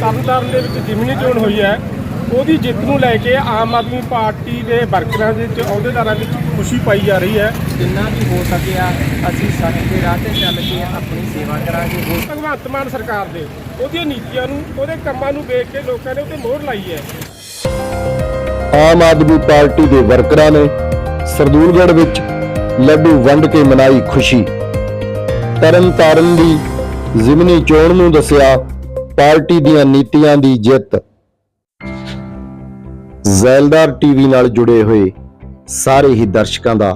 ਤਰਨਤਾਰਨ ਦੇ ਵਿੱਚ ਜਿਮਨੀ ਚੋਣ ਹੋਈ ਹੈ। ਉਹਦੀ ਜਿੱਤ ਨੂੰ ਲੈ ਕੇ ਆਮ ਆਦਮੀ ਪਾਰਟੀ ਦੇ ਵਰਕਰਾਂ ਦੇ ਵਿੱਚ ਅਹੁਦੇਦਾਰਾਂ ਵਿੱਚ ਖੁਸ਼ੀ ਪਾਈ ਜਾ ਰਹੀ ਹੈ। ਜਿੰਨਾ ਵੀ ਹੋ ਸਕਿਆ ਅਸੀਂ ਸੱਚ ਦੇ ਰਾਹ ਤੇ ਚੱਲ ਕੇ ਆਪਣੀ ਸੇਵਾ ਕਰਾਂਗੇ। ਹੋਰ ਭਗਵੰਤ ਮਾਨ ਸਰਕਾਰ ਦੇ ਉਹਦੀਆਂ ਨੀਤੀਆਂ ਨੂੰ ਉਹਦੇ ਕੰਮਾਂ ਨੂੰ ਵੇਖ ਕੇ ਲੋਕਾਂ ਨੇ ਉਹਤੇ ਮੋਹਰ ਲਾਈ ਹੈ। ਆਮ ਆਦਮੀ ਪਾਰਟੀ ਦੇ ਵਰਕਰਾਂ ਨੇ ਸਰਦੂਲਗੜ੍ਹ ਵਿੱਚ ਲੱਡੂ ਵੰਡ ਕੇ ਮਨਾਈ ਖੁਸ਼ੀ। ਤਰਨ ਤਾਰਨ ਦੀ ਜ਼ਿਮਨੀ ਚੋਣ ਨੂੰ ਦੱਸਿਆ ਪਾਰਟੀ ਦੀਆਂ ਨੀਤੀਆਂ ਦੀ ਜਿੱਤ। ਜ਼ੈਲਦਾਰ ਟੀਵੀ ਨਾਲ ਜੁੜੇ ਹੋਏ ਸਾਰੇ ਹੀ ਦਰਸ਼ਕਾਂ ਦਾ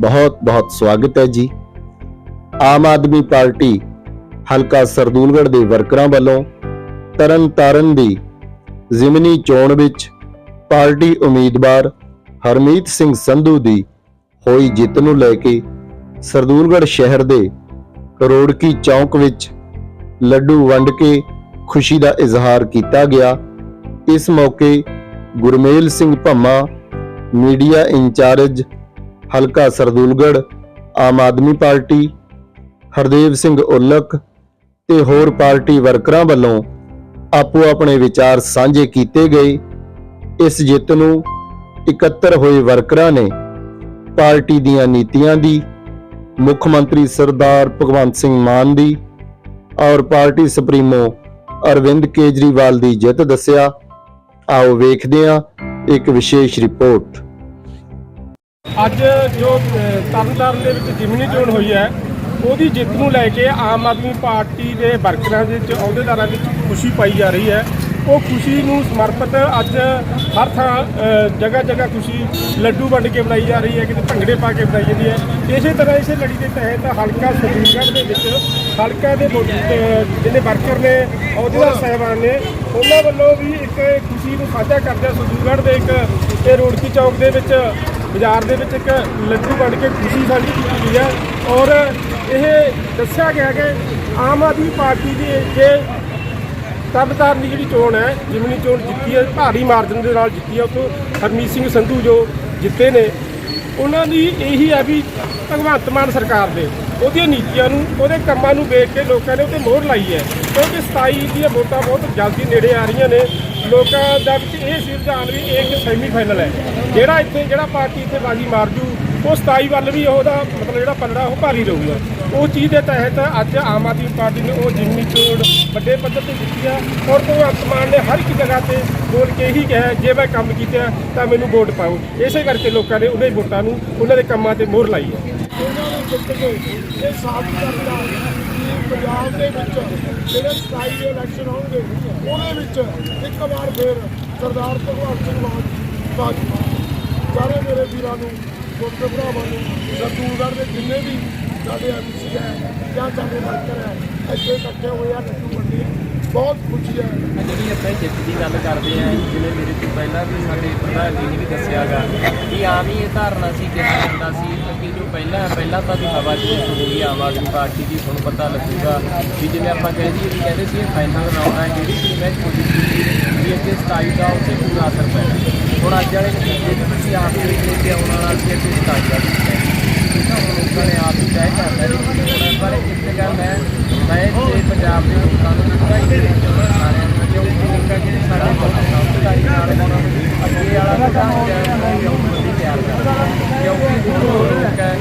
ਬਹੁਤ-ਬਹੁਤ ਸਵਾਗਤ ਹੈ ਜੀ। ਆਮ ਆਦਮੀ ਪਾਰਟੀ ਹਲਕਾ ਸਰਦੂਲਗੜ੍ਹ ਦੇ ਵਰਕਰਾਂ ਵੱਲੋਂ ਤਰਨ ਤਾਰਨ ਦੀ ਜ਼ਿਮਨੀ ਚੋਣ ਵਿੱਚ ਪਾਰਟੀ ਉਮੀਦਵਾਰ ਹਰਮੀਤ ਸਿੰਘ ਸੰਧੂ ਦੀ ਹੋਈ ਜਿੱਤ ਨੂੰ ਲੈ ਕੇ ਸਰਦੂਲਗੜ੍ਹ ਸ਼ਹਿਰ ਦੇ ਰੋੜਕੀ ਚੌਂਕ ਵਿੱਚ ਲੱਡੂ ਵੰਡ ਕੇ ਖੁਸ਼ੀ ਦਾ ਇਜ਼ਹਾਰ ਕੀਤਾ ਗਿਆ। ਇਸ ਮੌਕੇ ਗੁਰਮੇਲ ਸਿੰਘ ਭੰਮਾ, ਮੀਡੀਆ ਇੰਚਾਰਜ ਹਲਕਾ ਸਰਦੂਲਗੜ੍ਹ, ਆਮ ਆਦਮੀ ਪਾਰਟੀ, ਹਰਦੇਵ ਸਿੰਘ ਉਲਕ ਤੇ ਹੋਰ ਪਾਰਟੀ ਵਰਕਰਾਂ ਵੱਲੋਂ ਆਪੋ ਆਪਣੇ ਵਿਚਾਰ ਸਾਂਝੇ ਕੀਤੇ ਗਏ। ਇਸ ਜਿੱਤ ਨੂੰ ਇਕੱਤਰ ਹੋਏ ਵਰਕਰਾਂ ਨੇ ਪਾਰਟੀ ਦੀਆਂ ਨੀਤੀਆਂ ਦੀ, ਮੁੱਖ ਮੰਤਰੀ ਸਰਦਾਰ ਭਗਵੰਤ ਸਿੰਘ ਮਾਨ ਦੀ ਔਰ ਪਾਰਟੀ ਸੁਪਰੀਮੋ ਅਰਵਿੰਦ ਕੇਜਰੀਵਾਲ ਦੀ ਜਿੱਤ ਦੱਸਿਆ। ਆਓ ਵੇਖਦੇ ਹਾਂ ਇੱਕ ਵਿਸ਼ੇਸ਼ ਰਿਪੋਰਟ। ਅੱਜ ਜੋ ਅਹ, ਤਰਨਤਾਰਨ ਦੇ ਵਿੱਚ ਜਿਮਨੀ ਚੋਣ ਹੋਈ ਹੈ ਉਹਦੀ ਜਿੱਤ ਨੂੰ ਲੈ ਕੇ ਆਮ ਆਦਮੀ ਪਾਰਟੀ ਦੇ ਵਰਕਰਾਂ ਦੇ ਵਿੱਚ ਅਹੁਦੇਦਾਰਾਂ ਵਿੱਚ ਖੁਸ਼ੀ ਪਾਈ ਜਾ ਰਹੀ ਹੈ। ਉਹ ਖੁਸ਼ੀ ਨੂੰ ਸਮਰਪਿਤ ਅੱਜ ਹਰ ਥਾਂ ਜਗ੍ਹਾ ਜਗ੍ਹਾ ਖੁਸ਼ੀ, ਲੱਡੂ ਵੰਡ ਕੇ ਬਣਾਈ ਜਾ ਰਹੀ ਹੈ, ਕਿਤੇ ਭੰਗੜੇ ਪਾ ਕੇ ਬਣਾਈ ਜਾਂਦੀ ਹੈ। ਇਸੇ ਤਰ੍ਹਾਂ ਇਸੇ ਲੜੀ ਦੇ ਤਹਿਤ ਹਲਕਾ ਸਰਦੂਲਗੜ੍ਹ ਦੇ ਵਿੱਚ ਹਲਕਾ ਦੇ ਵੋਟ- ਜਿਹੜੇ ਵਰਕਰ ਨੇ, ਅਹੁਦੇਦਾਰ ਸਾਹਿਬਾਨ ਨੇ, ਉਹਨਾਂ ਵੱਲੋਂ ਵੀ ਇੱਕ ਖੁਸ਼ੀ ਨੂੰ ਸਾਂਝਾ ਕਰਦਿਆਂ ਸਰਦੂਲਗੜ੍ਹ ਦੇ ਇੱਕ, ਇਹ ਰੋਡਕੀ ਚੌਕ ਦੇ ਵਿੱਚ, ਬਾਜ਼ਾਰ ਦੇ ਵਿੱਚ ਇੱਕ ਲੱਡੂ ਵੰਡ ਕੇ ਖੁਸ਼ੀ ਸਾਂਝੀ ਕੀਤੀ ਗਈ ਹੈ। ਔਰ ਇਹ ਦੱਸਿਆ ਗਿਆ ਕਿ ਆਮ ਆਦਮੀ ਪਾਰਟੀ ਦੀ ਜੇ ਤਰਨਤਾਰਨ ਦੀ ਜਿਹੜੀ ਚੋਣ ਹੈ, ਜਿਮਨੀ ਚੋਣ ਜਿੱਤੀ ਹੈ, ਭਾਰੀ ਮਾਰਜਨ ਦੇ ਨਾਲ ਜਿੱਤੀ ਹੈ, ਉੱਥੋਂ ਹਰਮੀਤ ਸਿੰਘ ਸੰਧੂ ਜੋ ਜਿੱਤੇ ਨੇ, ਉਹਨਾਂ ਦੀ ਇਹੀ ਹੈ ਵੀ ਭਗਵੰਤ ਮਾਨ ਸਰਕਾਰ ਦੇ, ਉਹਦੀਆਂ ਨੀਤੀਆਂ ਨੂੰ, ਉਹਦੇ ਕੰਮਾਂ ਨੂੰ ਵੇਖ ਕੇ ਲੋਕਾਂ ਨੇ ਉਹਤੇ ਮੋਹਰ ਲਾਈ ਹੈ, ਕਿਉਂਕਿ 27 ਦੀਆਂ ਵੋਟਾਂ ਬਹੁਤ ਜਲਦੀ ਨੇੜੇ ਆ ਰਹੀਆਂ ਨੇ, ਲੋਕਾਂ ਦਾ ਵਿੱਚ ਇਹ ਸੀ ਰੁਝਾਨ ਵੀ ਇਹ ਇੱਕ ਸੈਮੀ ਫਾਈਨਲ ਹੈ, ਜਿਹੜਾ ਇੱਥੇ, ਜਿਹੜਾ ਪਾਰਟੀ ਇੱਥੇ ਬਾਜੀ ਮਾਰ ਜੂ, ਉਹ 27 ਵੱਲ ਵੀ ਉਹਦਾ ਮਤਲਬ ਜਿਹੜਾ ਪਲੜਾ ਉਹ ਭਾਰੀ ਰਹੂਗਾ। ਉਹ ਚੀਜ਼ ਦੇ ਤਹਿਤ ਅੱਜ ਆਮ ਆਦਮੀ ਪਾਰਟੀ ਨੇ ਉਹ ਜਿੰਨੀ ਚੋਣ ਵੱਡੇ ਪੱਧਰ ਤੇ ਜਿੱਤੀ ਆ ਔਰ ਭਗਵੰਤ ਮਾਨ ਨੇ ਹਰ ਇੱਕ ਜਗ੍ਹਾ ਤੇ ਬੋਲ ਕੇ ਇਹੀ ਕਿਹਾ ਜੇ ਮੈਂ ਕੰਮ ਕੀਤਾ ਤਾਂ ਮੈਨੂੰ ਵੋਟ ਪਾਓ। ਇਸੇ ਕਰਕੇ ਲੋਕਾਂ ਨੇ ਉਹਦੇ ਵੋਟਾਂ ਨੂੰ ਉਹਨਾਂ ਦੇ ਕੰਮਾਂ ਤੇ ਮੋਹਰ ਲਾਈ ਹੈ। ਉਹਨਾਂ ਨੂੰ ਜਿੱਤ ਇਹ ਸਾਬਤ ਕਰਦਾ ਕਿ ਪੰਜਾਬ ਦੇ ਵਿੱਚ ਜਿਹੜੇ 27 ਦੇ ਇਲੈਕਸ਼ਨ ਹੋਣਗੇ, ਉਹਦੇ ਵਿੱਚ ਇੱਕ ਵਾਰ ਫੇਰ ਸਰਦਾਰ ਭਗਵੰਤ ਸਿੰਘ ਮਾਨ ਭਾਜਪਾ। ਸਾਰੇ ਮੇਰੇ ਵੀਰਾਂ ਨੂੰ ਛੋਟੇ ਭਰਾਵਾਂ ਨੂੰ ਸਰਦੂਲਗੜ੍ਹ ਦੇ ਜਿੰਨੇ ਵੀ ਸਾਡੇ ਐਮਸੀ ਹੈ, ਜਾਂ ਸਾਡੇ ਵਰਕਰ ਹੈ, ਇੱਥੇ ਇਕੱਠੇ ਹੋਏ ਆ, ਲੱਡੂ ਵੰਡੇ ਆ। ਬਹੁਤ ਖੁਸ਼ੀ ਹੈ ਜਿਹੜੀ ਆਪਾਂ ਜਿੱਤ ਦੀ ਗੱਲ ਕਰਦੇ ਆਂ ਜਿਵੇਂ ਮੇਰੇ ਤੋਂ ਪਹਿਲਾਂ ਵੀ ਸਾਡੇ ਪ੍ਰਧਾਨ ਜੀ ਨੇ ਵੀ ਦੱਸਿਆਗਾ ਕਿ ਆਮ ਹੀ ਇਹ ਧਾਰਨਾ ਸੀ, ਕਿਹਾ ਜਾਂਦਾ ਸੀ ਕਿ ਜੋ ਪਹਿਲਾਂ ਪਹਿਲਾਂ ਤਾਂ ਵੀ ਹਵਾ ਜੀ ਹੋਈ ਆਮ ਆਦਮੀ ਪਾਰਟੀ ਦੀ, ਤੁਹਾਨੂੰ ਪਤਾ ਲੱਗੂਗਾ ਵੀ ਜਿਵੇਂ ਆਪਾਂ ਕਹਿ ਵੀ ਕਹਿੰਦੇ ਸੀ ਇਹ ਫਾਈਨਲ ਰਾਉਂਡ ਹੈ ਜਿਹੜੀ ਟੀਮ ਹੈ ਪੋਜੀਸ਼ਨ ਸੀ, ਵੀ ਅੱਗੇ 27 ਦਾ ਉੱਤੇ ਪੂਰਾ ਅਸਰ ਪੈਣਾ ਹੁਣ ਅੱਜ ਵਾਲੇ ਨਤੀਜੇ ਵੀ ਤੁਸੀਂ ਆਪ ਹੀ ਲੈ ਕੇ ਆਉਣ ਵਾਲਾ ਸੀ ਅੱਗੇ 27 ਦਾ ਲੋਕਾਂ ਨੇ ਆਪ ਹੀ ਤੈਅ ਕਰਨਾ ਹੈ ਪਰ ਇੱਕ ਗੱਲ ਹੈ ਮੈਂ ਤੇ ਪੰਜਾਬ ਦੇ ਲੋਕਾਂ ਨੂੰ ਵਧਾਈ ਦੇ ਰਹੀ ਸਾਰਿਆਂ ਨੂੰ ਕਿਉਂਕਿ ਲੋਕਾਂ ਜਿਹੜੇ ਸਾਡੇ ਕੋਲ ਸਮਝਦਾਰੀ ਨਾਲ ਅੱਗੇ ਵਾਲਾ ਵਿਧਾਨ ਜਿਹੜਾ ਤਿਆਰ ਕਰਦਾ ਕਿਉਂਕਿ ਉਹ ਲੋਕ ਹੈ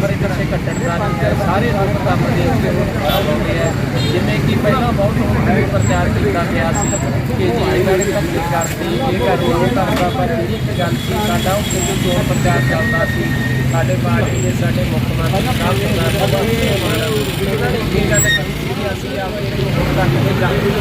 ਬੜੇ ਤਰ੍ਹਾਂ ਕੱਟੜਦਾਰੀ ਹੈ ਸਾਰੇ ਲੋਕ ਕੰਮ ਦੇਖ ਕੇ ਖਰਾਬ ਹੋ ਗਏ ਹੈ ਜਿਵੇਂ ਕਿ ਪਹਿਲਾਂ ਬਹੁਤ ਹੁਣ ਪ੍ਰਚਾਰ ਕੀਤਾ ਗਿਆ ਸੀ ਕਿ ਜੀ ਇਹਨਾਂ ਨੇ ਧੱਕੇ ਕਰਤੀ ਇਹ ਕਰਦੀ ਉਹ ਕਰਦਾ ਪਰ ਜਿਹੜੀ ਇੱਕ ਗੱਲ ਸੀ, ਸਾਡਾ ਉੱਥੇ ਚੋਣ ਪ੍ਰਚਾਰ ਚੱਲਦਾ ਸੀ। ਸਾਡੇ ਪਾਰਟੀ ਦੇ ਸਾਡੇ ਮੁੱਖ ਮੰਤਰੀ ਸਾਹਿਬ ਸਰਦਾਰ ਉਹਨਾਂ ਨੇ ਇਹ ਗੱਲ ਕਹੀ ਸੀ ਕਿ ਅਸੀਂ ਆਪਣੇ ਵੋਟ ਦੇ ਜਾਂਦੇ।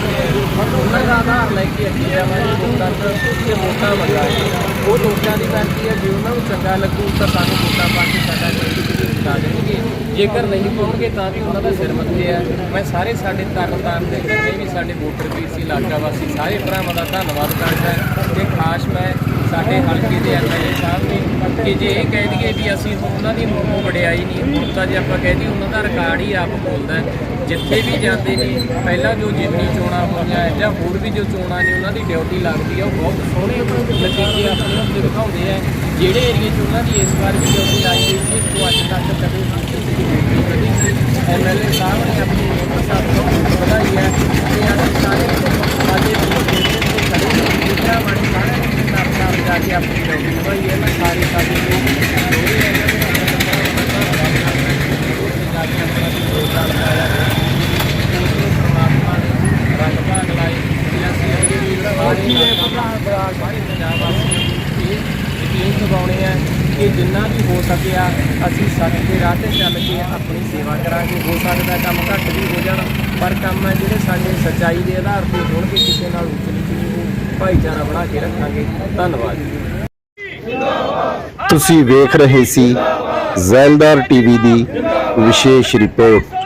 ਉਹਨਾਂ ਦਾ ਆਧਾਰ ਲੈ ਕੇ ਅੱਗੇ ਆਵਾਂਗੇ ਵੋਟਾਂ ਤੇ ਵੋਟਾਂ ਮੰਗਾਂਗੇ ਉਹ ਲੋਕਾਂ ਦੀ ਕਰਦੀ ਹੈ, ਜੇ ਉਹਨਾਂ ਨੂੰ ਚੰਗਾ ਲੱਗੂ ਤਾਂ ਸਾਨੂੰ ਵੋਟਾਂ ਪਾ ਕੇ ਸਾਡਾ ਜਿਹੜੀ ਕਿ ਜਿਤਾ ਦੇਣਗੇ। ਜੇਕਰ ਨਹੀਂ ਪਾਉਣਗੇ ਤਾਂ ਵੀ ਉਹਨਾਂ ਦਾ ਸਿਰ ਮੱਥੇ ਹੈ ਮੈਂ ਸਾਰੇ ਸਾਡੇ ਤਰਨਤਾਰਨ ਦੇ ਜਿੰਨੇ ਵੀ ਸਾਡੇ ਵੋਟਰ ਵੀਰ ਸੀ ਇਲਾਕਾ ਵਾਸੀ ਸਾਰੇ ਭਰਾਵਾਂ ਦਾ ਧੰਨਵਾਦ ਕਰਦਾ ਤੇ ਖਾਸ ਮੈਂ ਸਾਡੇ ਹਲਕੇ ਦੇ ਐਮਐਲਏ ਸਾਹਿਬ ਨੇ ਕਿ ਜੇ ਇਹ ਕਹਿ ਦਈਏ ਵੀ ਅਸੀਂ ਉਹਨਾਂ ਦੀ ਮੋਹ ਵਡਿਆਈ ਨਹੀਂ, ਹੁਣ ਤਾਂ ਜੇ ਆਪਾਂ ਕਹਿ ਦਈਏ ਉਹਨਾਂ ਦਾ ਰਿਕਾਰਡ ਹੀ ਆਪ ਬੋਲਦਾ ਜਿੱਥੇ ਵੀ ਜਾਂਦੇ ਨੇ, ਪਹਿਲਾਂ ਜੋ ਜਿਮਨੀ ਚੋਣਾਂ ਹੋਈਆਂ ਜਾਂ ਹੋਰ ਵੀ ਜੋ ਚੋਣਾਂ ਨੇ, ਉਹਨਾਂ ਦੀ ਡਿਊਟੀ ਲੱਗਦੀ ਹੈ ਉਹ ਬਹੁਤ ਸੋਹਣੇ ਨਤੀਜੇ ਆਪਣੇ ਉੱਤੇ ਦਿਖਾਉਂਦੇ ਆ। ਜਿਹੜੇ ਏਰੀਏ 'ਚ ਉਹਨਾਂ ਦੀ ਇਸ ਵਾਰ ਵੀ ਡਿਊਟੀ ਲਾਈ ਗਈ ਸੀ, ਉਹ ਅੱਜ ਤੱਕ ਕਦੇ ਕਿਸੇ ਦੀ ਡਿਊਟੀ ਵਧੀ। ਸੀ ਐਮਐਲਏ ਸਾਹਿਬ ਨੇ ਆਪਣੀ ਪ੍ਰਸ਼ਾਸਨ ਨੂੰ ਵਧਾਈ ਹੈ। ਕਰਵਾਉਣੇ ਆ ਕਿ ਜਿੰਨਾ ਵੀ ਹੋ ਸਕਿਆ ਅਸੀਂ ਸੱਚ ਦੇ ਰਾਹ ਤੇ ਚੱਲ ਕੇ ਆਪਣੀ ਸੇਵਾ ਕਰਾਂਗੇ। ਹੋ ਸਕਦਾ ਕੰਮ ਘੱਟ ਵੀ ਹੋ ਜਾਣ, ਪਰ ਕੰਮ ਹੈ ਜਿਹੜੇ ਸਾਡੇ ਸੱਚਾਈ ਦੇ ਆਧਾਰ ਤੇ ਹੋਣਗੇ, ਕਿਸੇ ਨਾਲ ਉੱਚ ਨੀਚ ਭਾਈਚਾਰਾ ਬਣਾ ਕੇ ਰੱਖਾਂਗੇ। ਧੰਨਵਾਦ। ਤੁਸੀਂ ਵੇਖ ਰਹੇ ਸੀ ਜ਼ੈਲਦਾਰ ਟੀਵੀ ਦੀ ਵਿਸ਼ੇਸ਼ ਰਿਪੋਰਟ।